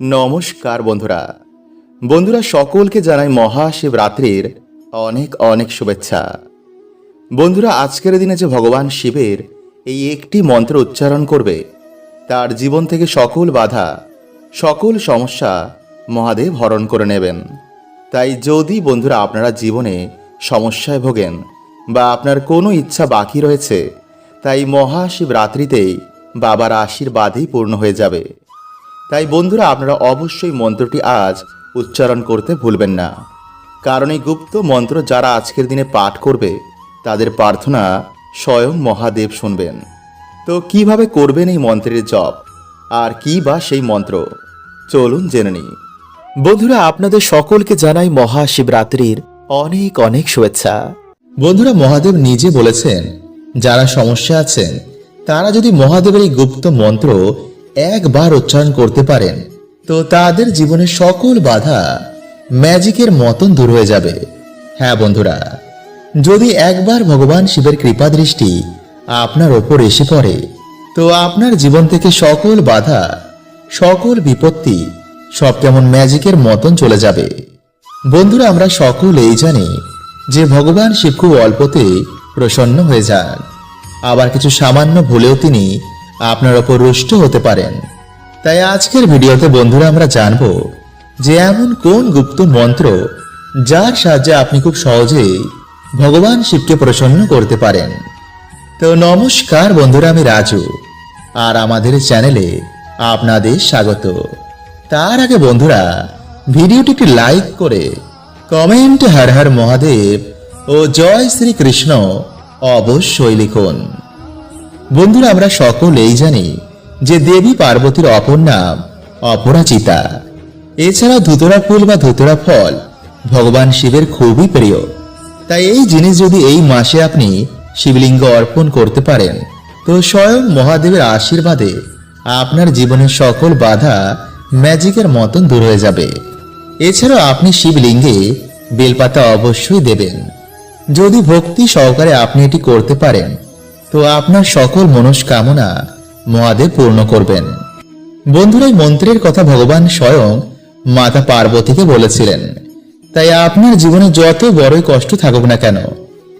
নমস্কার বন্ধুরা। বন্ধুরা, সকলকে জানাই মহাশিবরাত্রির অনেক অনেক শুভেচ্ছা। বন্ধুরা, আজকের দিনে যে ভগবান শিবের এই একটি মন্ত্র উচ্চারণ করবে, তার জীবন থেকে সকল বাধা, সকল সমস্যা মহাদেব হরণ করে নেবেন। তাই যদি বন্ধুরা আপনারা জীবনে সমস্যায় ভোগেন বা আপনার কোনো ইচ্ছা বাকি রয়েছে, তাই মহাশিবরাত্রিতেই বাবার আশীর্বাদই পূর্ণ হয়ে যাবে। তাই বন্ধুরা, আপনারা অবশ্যই মন্ত্রটি আজ উচ্চারণ করতে ভুলবেন না। কারণ এই গুপ্ত মন্ত্র যারা আজকের দিনে পাঠ করবে, তাদের প্রার্থনা স্বয়ং মহাদেব শুনবেন। তো কীভাবে করবেন এই মন্ত্রের জপ? আর কি বা সেই মন্ত্র? চলুন জেনে নিই। বন্ধুরা, আপনাদের সকলকে জানাই মহাশিবরাত্রির অনেক অনেক শুভেচ্ছা। বন্ধুরা, মহাদেব নিজে বলেছেন, যারা সমস্যা আছেন, তারা যদি মহাদেবের এই গুপ্ত মন্ত্র একবার উচ্চারণ করতে পারেন। তো তাদের জীবনের সকল বাধা ম্যাজিকের মতন দূর হয়ে যাবে। হ্যাঁ বন্ধুরা, যদি একবার ভগবান শিবের কৃপা দৃষ্টি আপনার ওপর এসে পড়ে, তো আপনার জীবন থেকে সকল বাধা, সকল বিপত্তি সব কেমন ম্যাজিকের মতন চলে যাবে। বন্ধুরা, আমরা সকলেই জানি যে ভগবান শিব খুব অল্পতে প্রসন্ন হয়ে যান। আবার কিছু সামান্য ভুলেও তিনি আপনার ওপর রুষ্ট হতে পারেন। তাই আজকের ভিডিওতে বন্ধুরা আমরা জানব যে এমন কোন গুপ্ত মন্ত্র যার সাহায্যে আপনি খুব সহজেই ভগবান শিবকে প্রসন্ন করতে পারেন। তো নমস্কার বন্ধুরা, আমি রাজু, আর আমাদের চ্যানেলে আপনাদের স্বাগত। তার আগে বন্ধুরা, ভিডিওটিকে লাইক করে কমেন্ট, হর হর মহাদেব ও জয় শ্রীকৃষ্ণ অবশ্যই লিখুন। বন্ধুরা, আমরা সকলেই জানি যে দেবী পার্বতীর অপর নাম অপরাজিতা। এছাড়া ধুতরা ফুল বা ধুতরা ফল ভগবান শিবের খুবই প্রিয়। তাই এই জিনিস যদি এই মাসে আপনি শিবলিঙ্গ অর্পণ করতে পারেন, তো স্বয়ং মহাদেবের আশীর্বাদে আপনার জীবনের সকল বাধা ম্যাজিকের মতন দূর হয়ে যাবে। এছাড়াও আপনি শিবলিঙ্গে বেলপাতা অবশ্যই দেবেন। যদি ভক্তি সহকারে আপনি এটি করতে পারেন তো আপনার সকল মনস্কামনা মহাদেব পূর্ণ করবেন। বন্ধুরা, এই মন্ত্রের কথা ভগবান স্বয়ং মাতা পার্বতীকে বলেছিলেন। তাই আপনার জীবনে যত বড়ই কষ্ট থাকুক না কেন,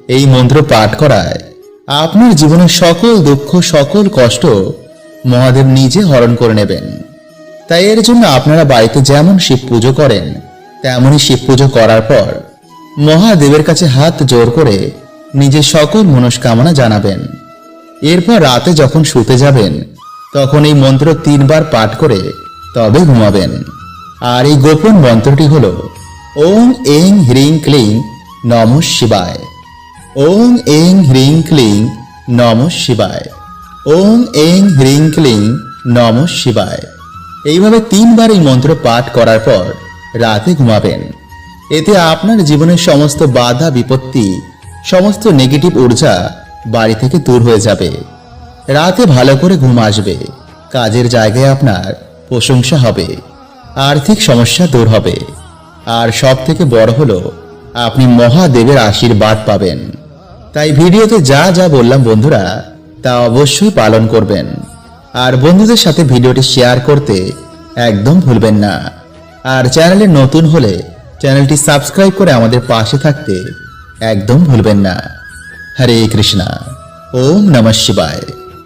এই মন্ত্র পাঠ করায় আপনার জীবনের সকল দুঃখ, সকল কষ্ট মহাদেব নিজে হরণ করে নেবেন। তাই এর জন্য আপনারা বাড়িতে যেমন শিব পুজো করেন, তেমনই শিব পুজো করার পর মহাদেবের কাছে হাত জোর করে নিজের সকল মনস্কামনা জানাবেন। এরপর রাতে যখন শুতে যাবেন, তখন এই মন্ত্র তিনবার পাঠ করে তবে ঘুমাবেন। আর এই গোপন মন্ত্রটি হল, ওং এং হ্রিং ক্লিং নম শিবায়। ওং এং হ্রিং ক্লিং নম শিবায়। ওং এং হ্রিং ক্লিং নম শিবায়। এইভাবে তিনবার এই মন্ত্র পাঠ করার পর রাতে ঘুমাবেন। এতে আপনার জীবনের সমস্ত বাধা, বিপত্তি, সমস্ত নেগেটিভ ঊর্জা বাড়ি থেকে দূর হয়ে যাবে। রাতে ভালো করে ঘুম আসবে। কাজের জায়গায় আপনার প্রশংসা হবে। আর্থিক সমস্যা দূর হবে। আর সব থেকে বড় হলো, আপনি মহাদেবের আশীর্বাদ পাবেন। তাই ভিডিওতে যা যা বললাম বন্ধুরা, তা অবশ্যই পালন করবেন। আর বন্ধুদের সাথে ভিডিওটি শেয়ার করতে একদম ভুলবেন না। আর চ্যানেলে নতুন হলে চ্যানেলটি সাবস্ক্রাইব করে আমাদের পাশে থাকতে একদম ভুলবেন না। হরে কৃষ্ণা ওম নমঃ শিবায়